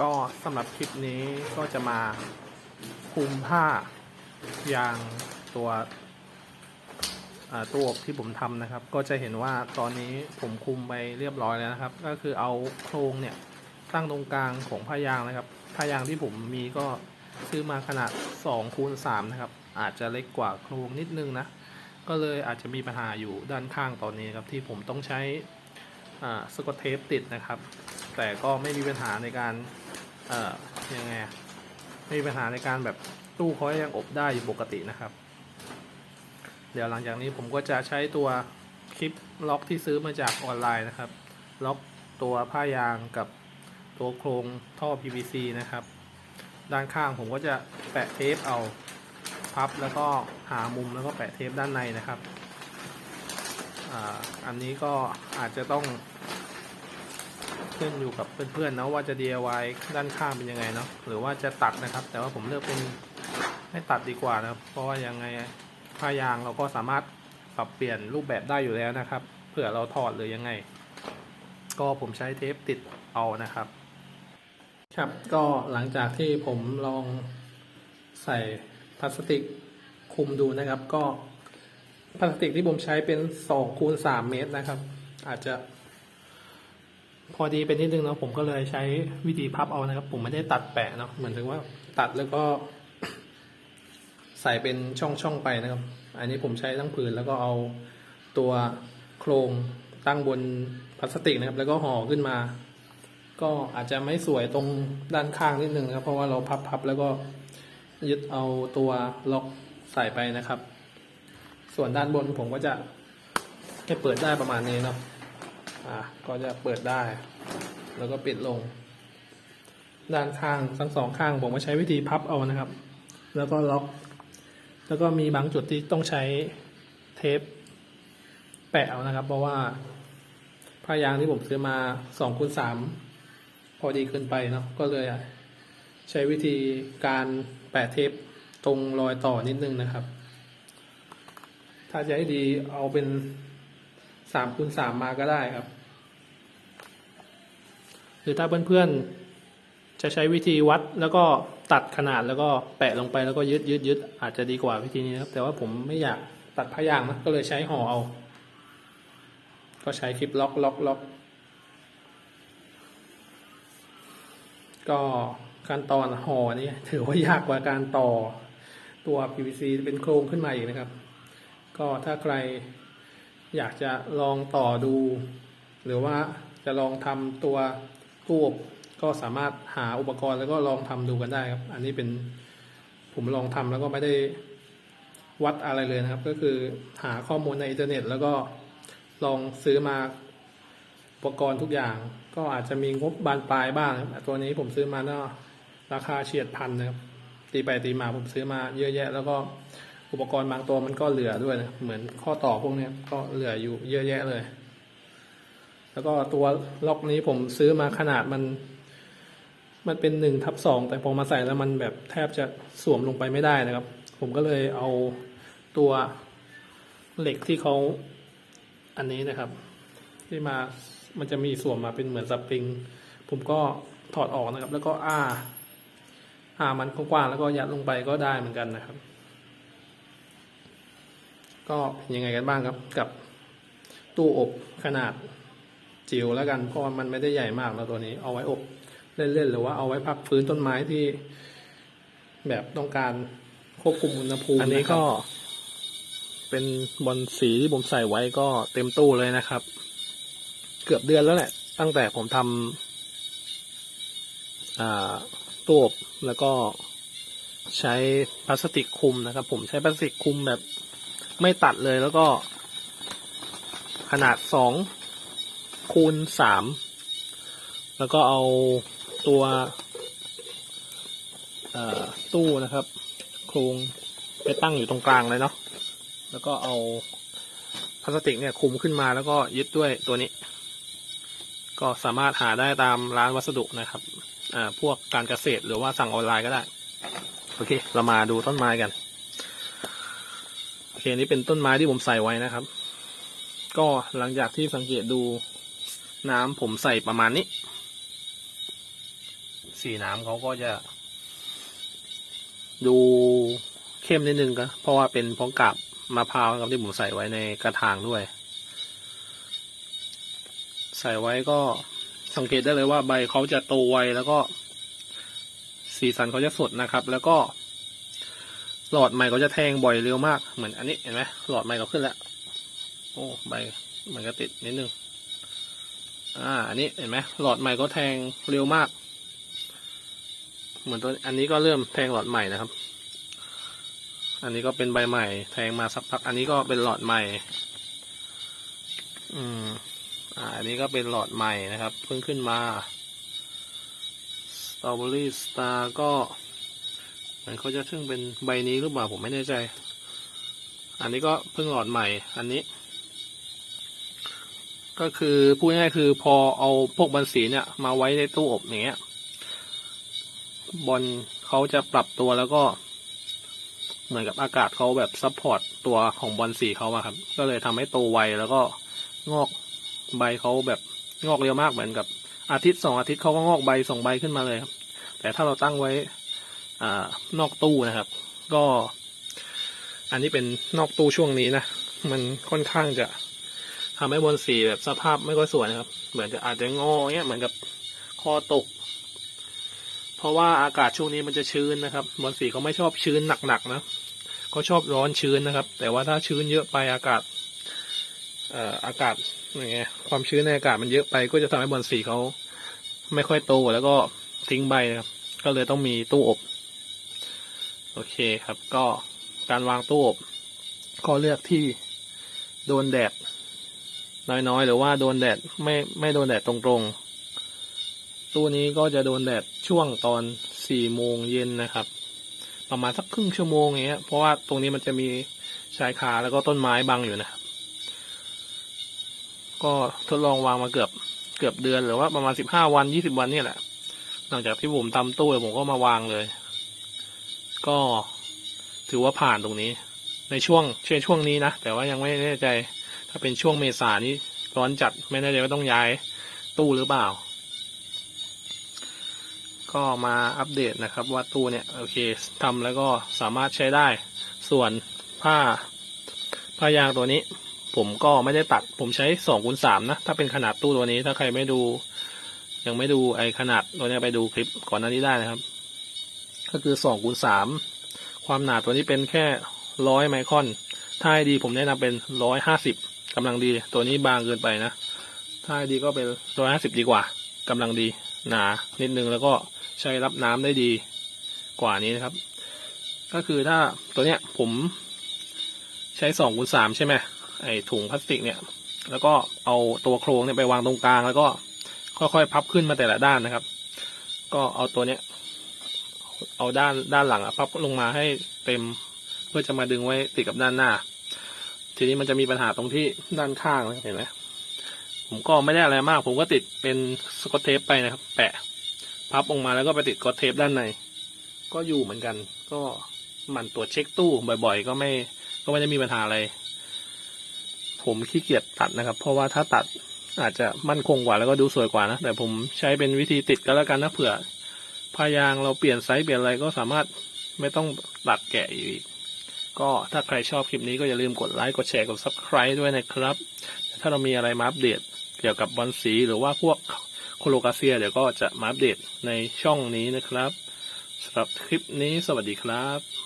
ก็สำหรับคลิปนี้ก็จะมาคุมผ้ายางตัวตัวอบที่ผมทำนะครับ ก็จะเห็นว่าตอนนี้ผมคุมไปเรียบร้อยแล้วนะครับ ก็คือเอาโครงเนี่ยตั้งตรงกลางของผ้ายางนะครับผ้ายางที่ผมมีก็ซื้อมาขนาด2คูณ3นะครับ อาจจะเล็กกว่าโครงนิดนึงนะ ก็เลยอาจจะมีปัญหาอยู่ด้านข้างตอนนี้ครับที่ผมต้องใช้ สกอตเทปติดนะครับ แต่ก็ไม่มีปัญหาในการอ่อยังไงไม่มีปัญหาในการแบบตู้เขายังอบได้อยู่ปกตินะครับ เดี๋ยวหลังจากนี้ผมก็จะใช้ตัวคลิปล็อกที่ซื้อมาจากออนไลน์นะครับ ล็อกตัวผ้ายางกับตัวโครงท่อ PVC นะครับ ด้านข้างผมก็จะแปะเทปเอาพับแล้วก็หามุมแล้วก็แปะเทปด้านในนะครับ อันนี้ก็อาจจะต้องขึ้นอยู่กับเพื่อนๆนะว่าจะ DIY ด้านข้างเป็นยังไงเนาะหรือว่าจะตัดนะครับ แต่ว่าผมเลือกเป็นไม่ตัดดีกว่านะครับ เพราะว่ายังไงผ้ายางเราก็สามารถปรับเปลี่ยนรูปแบบได้อยู่แล้วนะครับ เผื่อเราถอดหรือยังไง ก็ผมใช้เทปติดเอานะครับ ครับก็หลังจากที่ผมลองใส่พลาสติกคุมดูนะครับ ก็ พลาสติกที่ผมใช้เป็น2คูณ3เมตรนะครับ อาจจะ พอดีเป็นนิดนึงเนาะผมก็เลยใช้วิธีพับเอานะครับ ผมไม่ได้ตัดแปะเนาะเหมือนถึงว่าตัดแล้วก็ ใส่เป็นช่องช่องๆไปนะครับ อันนี้ผมใช้ทั้งผืนแล้วก็เอาตัวโครงตั้งบนพลาสติกนะครับ แล้วก็ห่อขึ้นมา ก็อาจจะไม่สวยตรงด้านข้างนิดนึงนะครับ เพราะว่าเราพับพับแล้วก็ยึดเอาตัวล็อกใส่ไปนะครับ ส่วนด้านบนผมก็จะให้เปิดได้ประมาณนี้เนาะอะก็จะเปิดได้ แล้วก็ปิดลง ด้านข้างทั้งสองข้างผมก็ใช้วิธีพับเอานะครับ แล้วก็ล็อก แล้วก็มีบางจุดที่ต้องใช้เทป แปะเอานะครับ เพราะว่าผ้ายางที่ผมซื้อมาสองคูณสามพอดีเกินไปเนาะก็เลยใช้วิธีการแปะเทปตรงรอยต่อนิดนึงนะครับ ถ้าจะให้ดีเอาเป็นสามคูณสามมาก็ได้ครับ หรือถ้าเพื่อนๆ จะใช้วิธีวัดแล้วก็ตัดขนาดแล้วก็แปะลงไปแล้วก็ยึดยึดยึดอาจจะดีกว่าวิธีนี้ครับ แต่ว่าผมไม่อยากตัดผ้ายางนะก็เลยใช้ห่อเอา ก็ใช้คลิปล็อกล็อกล็อกก็การตอนห่อนี่ถือว่ายากกว่าการต่อตัว PVC เป็นโครงขึ้นมาอีกนะครับ ก็ถ้าใครอยากจะลองต่อดู หรือว่าจะลองทำตัวตู้อบก็สามารถหาอุปกรณ์แล้วก็ลองทำดูกันได้ครับ อันนี้เป็นผมลองทำแล้วก็ไม่ได้วัดอะไรเลยนะครับ ก็คือหาข้อมูลในอินเทอร์เน็ต แล้วก็ลองซื้อมาอุปกรณ์ทุกอย่าง ก็อาจจะมีงบบานปลายบ้างครับตัวนี้ผมซื้อมาเนาะราคาเฉียดพันนะครับตีไปตีมาผมซื้อมาเยอะแยะ แล้วก็ อุปกรณ์บางตัวมันก็เหลือด้วยนะ เหมือนข้อต่อพวกนี้ก็เหลืออยู่เยอะแยะเลย แล้วก็ตัวล็อกนี้ผมซื้อมาขนาดมัน มันเป็นหนึ่งทับสองแต่พอมาใส่แล้วมันแบบแทบจะสวมลงไปไม่ได้นะครับ ผมก็เลยเอาตัวเหล็กที่เขาอันนี้นะครับ ที่มามันจะมีสวมมาเป็นเหมือนสปริง ผมก็ถอดออกนะครับ แล้วก็อ้าอ้ามันกว้างๆแล้วก็ยัดลงไปก็ได้เหมือนกันนะครับ ก็ยังไงกันบ้างครับกับตู้อบขนาดจิ๋วแล้วกันเพราะว่ามันไม่ได้ใหญ่มากแล้วตัวนี้ เอาไว้อบเล่นๆหรือว่าเอาไว้พักฟื้นต้นไม้ที่ แบบต้องการควบคุมอุณหภูมิอันนี้ก็เป็นบอลสีที่ผมใส่ไว้ก็เต็มตู้เลยนะครับ เกือบเดือนแล้วแหละ ตั้งแต่ผมทำอ่าตู้อบแล้วก็ใช้พลาสติกคลุมนะครับ ผมใช้พลาสติกคลุมแบบ ไม่ตัดเลยแล้วก็ ขนาดสองคูณสามแล้วก็เอาตัวตู้นะครับ โครงไปตั้งอยู่ตรงกลางเลยเนาะแล้วก็เอาพลาสติกเนี่ยคลุมขึ้นมาแล้วก็ยึดด้วยตัวนี้ ก็สามารถหาได้ตามร้านวัสดุนะครับ อ่า พวกการเกษตรหรือว่าสั่งออนไลน์ก็ได้ โอเค เรามาดูต้นไม้กัน นี่เป็นต้นไม้ที่ผมใส่ไว้นะครับ ก็หลังจากที่สังเกตดูน้ำผมใส่ประมาณนี้ สีน้ำเขาก็จะ ดูเข้มนิดนึงก็เพราะว่าเป็นพราะกาบมะพร้าวครับที่ผมใส่ไว้ในกระถางด้วย ใส่ไว้ก็สังเกตได้เลยว่าใบเขาจะโตไวแล้วก็ สีสันเขาจะสดนะครับ แล้วก็ หลอดใหม่เขาจะแทงบ่อยเร็วมาก เหมือนอันนี้เห็นไหมหลอดใหม่เขาขึ้นแล้ว โอ้ใบมันก็ติดนิดนึง อ่า อันนี้เห็นไหมหลอดใหม่ก็แทงเร็วมาก เหมือนตัวอันนี้ก็เริ่มแทงหลอดใหม่นะครับ อันนี้ก็เป็นใบใหม่ แทงมาสักพัก อันนี้ก็เป็นหลอดใหม่ อืม อ่า อันนี้ก็เป็นหลอดใหม่นะครับ เพิ่งขึ้นมา สตรอเบอรี่สตาร์ก็ มือนเขาจะซึ่งเป็นใบนี้หรือเปล่าผมไม่แน่ใจ อันนี้ก็เพิ่งหลอดใหม่ อันนี้ ก็คือพูดง่ายคือพอเอาพวกบอลสีเนี่ย มาไว้ในตู้อบอย่างเงี้ย บอลเขาจะปรับตัวแล้วก็เหมือนกับอากาศเขาแบบซัพพอร์ตตัวของบอลสีเขาอะครับ ก็เลยทำให้โตไวแล้วก็งอกใบเขาแบบงอกเร็วมากเหมือนกับอาทิตย์สองอาทิตย์เขาก็งอกใบสองใบขึ้นมาเลยครับ แต่ถ้าเราตั้งไว้ อนอกตู้นะครับ ก็ อันนี้เป็นนอกตู้ช่วงนี้นะ มันค่อนข้างจะทำให้บนสีแบบสภาพไม่ค่อยสวยนะครับ เหมือนจะอาจจะงอเงี้ยเหมือนกับคอตก เพราะว่าอากาศช่วงนี้มันจะชื้นนะครับ บนสีเขาไม่ชอบชื้นหนักๆนะเขาชอบร้อนชื้นนะครับ แต่ว่าถ้าชื้นเยอะไปอากาศ เอ่ออากาศยังไงความชื้นในอากาศมันเยอะไป ก็จะทำให้บอลสีเขาไม่ค่อยโตแล้วก็ทิ้งใบนะครับ ก็เลยต้องมีตู้อบ โอเคครับก็การวางตู้อบก็เลือกที่โดนแดดน้อยๆ หรือว่าโดนแดดไม่ไม่โดนแดดตรงๆ ตู้นี้ก็จะโดนแดดช่วงตอนสี่โมงเย็นนะครับ ประมาณสักครึ่งชั่วโมงอย่างเงี้ยเพราะว่าตรงนี้มันจะมีชายคาแล้วก็ต้นไม้บังอยู่นะครับ ก็ทดลองวางมาเกือบเกือบเดือนหรือว่าประมาณสิบห้าวันยี่สิบวันเนี่ยแหละ หลังจากที่ผมทำตู้แล้วผมก็มาวางเลย ก็ถือว่าผ่านตรงนี้ ในช่วงช่วช่วงนี้นะ แต่ว่ายังไม่แน่ใจ ถ้าเป็นช่วงเมษานี้ร้อนจัดไม่แน่ใจว่าต้องย้ายตู้หรือเปล่า ก็มาอัปเดตนะครับว่าตู้เนี่ยโอเคทำแล้วก็สามารถใช้ได้ ส่วนผ้าผ้ายางตัวนี้ ผมก็ไม่ได้ตัด ผมใช้สองคูณสามนะ ถ้าเป็นขนาดตู้ตัวนี้ถ้าใครไม่ดู ยังไม่ดูไอขนาดตัวนี้ไปดูคลิปก่อนหน้านี้ได้นะครับ ก็คือสองคูณสามความหนาตัวนี้เป็นแค่ร้อยไมครอน ถ้าให้ดีผมแนะนำเป็นร้อยห้าสิบกำลังดี ตัวนี้บางเกินไปนะ ถ้าให้ดีก็เป็นร้อยห้าสิบดีกว่ากำลังดี หนานิดนึงแล้วก็ใช้รับน้ำได้ดีกว่านี้นะครับ ก็คือถ้าตัวเนี้ยผมใช้สองคูณสามใช่ไหมไอถุงพลาสติกเนี่ย แล้วก็เอาตัวโครงเนี่ยไปวางตรงกลาง แล้วก็ค่อยๆ พับขึ้นมาแต่ละด้านนะครับ ก็เอาตัวเนี้ย เอาด้านด้านหลังอะพับลงมาให้เต็ม เพื่อจะมาดึงไว้ติดกับด้านหน้า ทีนี้มันจะมีปัญหาตรงที่ด้านข้างนะเห็นไหมผมก็ไม่ได้อะไรมาก ผมก็ติดเป็นสกอตเทปไปนะครับ แปะ พับออกมาแล้วก็ไปติดกอตเทปด้านใน ก็อยู่เหมือนกัน ก็มันตรวจเช็คตู้บ่อย ๆ ก็ไม่ ก็ไม่ได้มีปัญหาอะไร ผมขี้เกียจตัดนะครับ เพราะว่าถ้าตัดอาจจะมั่นคงกว่าแล้วก็ดูสวยกว่านะ แต่ผมใช้เป็นวิธีติดก็แล้วกันนะเผื่อ พายางเราเปลี่ยนไซส์เปลี่ยนอะไรก็สามารถไม่ต้องตัดแกะอีก ก็ถ้าใครชอบคลิปนี้ก็อย่าลืมกดไลค์กดแชร์กด subscribe ด้วยนะครับ ถ้าเรามีอะไรมาอัปเดตเกี่ยวกับบอลสีหรือว่าพวกโคโลกาเซียเดี๋ยวก็จะมาอัปเดตในช่องนี้นะครับสำหรับคลิปนี้สวัสดีครับ